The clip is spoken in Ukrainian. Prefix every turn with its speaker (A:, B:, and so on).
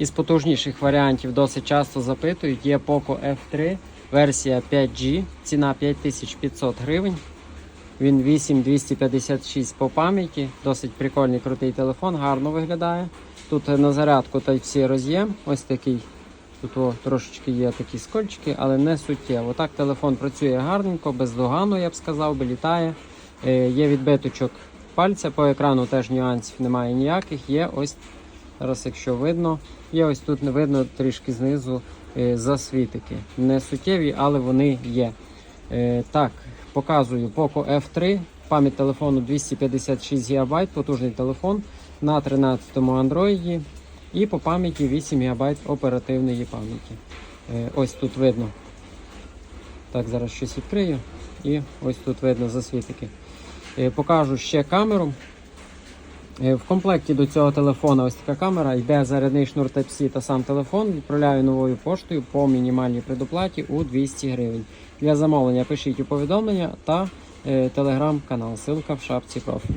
A: Із потужніших варіантів досить часто запитують. Є Poco F3, версія 5G, ціна 5500 гривень. Він 8256 по пам'яті, досить прикольний крутий телефон, гарно виглядає. Тут на зарядку Type-C роз'єм, ось такий. Тут о, трошечки є такі скольчики, але не суттєво. Так телефон працює гарненько, бездоганно, я б сказав, би літає. Е, є відбиточок пальця по екрану, теж нюансів немає ніяких. Є ось, зараз якщо видно, є ось тут не видно трішки знизу е, засвітики. Не суттєві, але вони є. Е, так, показую Poco F3, пам'ять телефону 256 ГБ, потужний телефон на 13-му Android і по пам'яті 8 ГБ оперативної пам'яті. Е, ось тут видно. Так, зараз щось відкрию. І ось тут видно засвітики. Покажу ще камеру. Е, В комплекті до цього телефона ось така камера, йде зарядний шнур Type-C та сам телефон. Відправляю новою поштою по мінімальній предоплаті у 200 гривень. Для замовлення пишіть у повідомлення та е, телеграм-канал. Силка в шапці профілю.